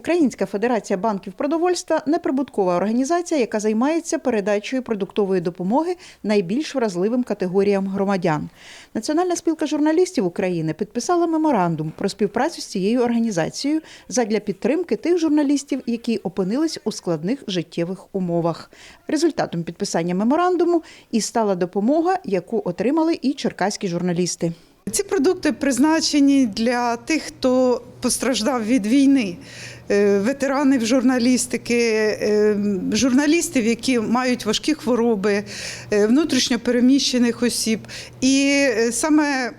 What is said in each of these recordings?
Українська федерація банків продовольства неприбуткова організація, яка займається передачею продуктової допомоги найбільш вразливим категоріям громадян. Національна спілка журналістів України підписала меморандум про співпрацю з цією організацією задля підтримки тих журналістів, які опинились у складних життєвих умовах. Результатом підписання меморандуму і стала допомога, яку отримали і черкаські журналісти. Ці продукти призначені для тих, хто постраждав від війни. Е, Ветеранів журналістики, е, журналістів, які мають важкі хвороби, е, внутрішньо переміщених осіб. І саме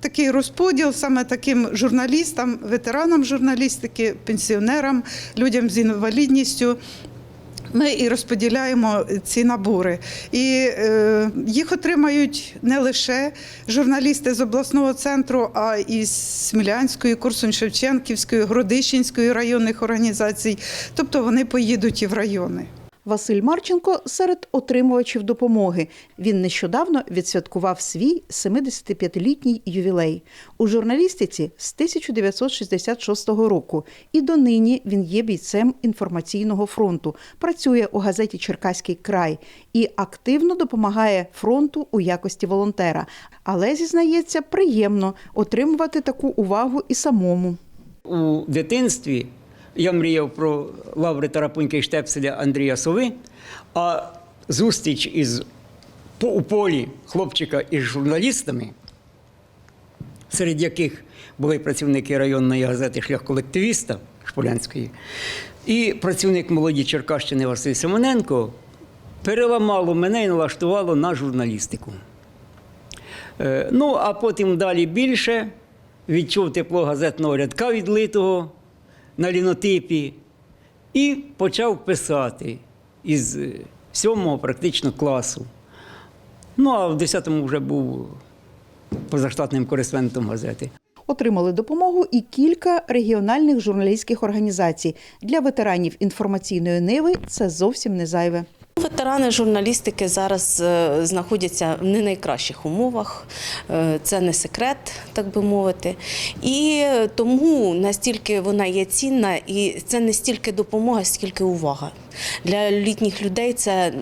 такий розподіл, саме таким журналістам, ветеранам журналістики, пенсіонерам, людям з інвалідністю. Ми і розподіляємо ці набори. І е, їх отримають не лише журналісти з обласного центру, а і з Смілянської, Корсунь-Шевченківської, Гродищенської районних організацій. Тобто вони поїдуть і в райони. Василь Марченко серед отримувачів допомоги. Він нещодавно відсвяткував свій 75-літній ювілей у журналістиці з 1966 року. І донині він є бійцем інформаційного фронту, працює у газеті Черкаський край і активно допомагає фронту у якості волонтера. Але зізнається, приємно отримувати таку увагу і самому. У дитинстві я мріяв про лаври Тарапунька і Штепселя Андрія Сови, а зустріч із по- у полі хлопчика із журналістами, серед яких були працівники районної газети Шлях колективіста Шполянської, і працівник молоді Черкащини Василь Симоненко переламало мене і налаштувало на журналістику. Е, Ну, а потім далі більше відчув тепло газетного рядка відлитого на лінотипі і почав писати із е, сьомого практично класу. Ну, а в 10-му вже був позаштатним кореспондентом газети. Отримали допомогу і кілька регіональних журналістських організацій. Для ветеранів інформаційної ниви це зовсім не зайве. Ветерани журналістики зараз е, знаходяться в не найкращих умовах, Е, це не секрет, так би мовити. І тому настільки вона є цінна, і це не стільки допомога, скільки увага. Для літніх людей це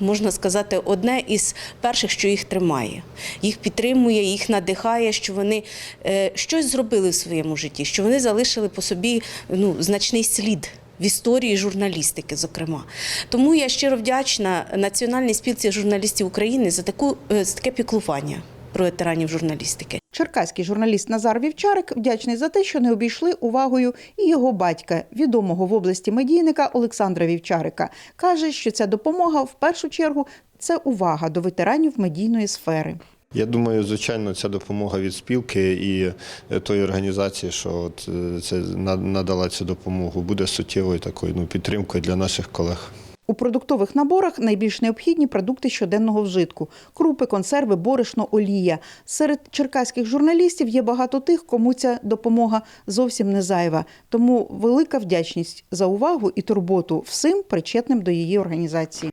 можна сказати одне із перших, що їх тримає. Їх підтримує, їх надихає, що вони е, щось зробили в своєму житті, що вони залишили по собі ну, значний слід в історії журналістики, зокрема. Тому я щиро вдячна Національній спілці журналістів України за таку е, за таке піклування про ветеранів журналістики. Черкаський журналіст Назар Вівчарик вдячний за те, що не обійшли увагою і його батька, відомого в області медійника Олександра Вівчарика. Каже, що ця допомога в першу чергу це увага до ветеранів медійної сфери. Я думаю, звичайно, ця допомога від спілки і е, тої організації, що от е, це на- надала цю допомогу, буде суттєвою такою ну, підтримкою для наших колег. У продуктових наборах найбільш необхідні продукти щоденного вжитку: крупи, консерви, борошно, олія. Серед черкаських журналістів є багато тих, кому ця допомога зовсім не зайва. Тому велика вдячність за увагу і турботу всім причетним до її організації.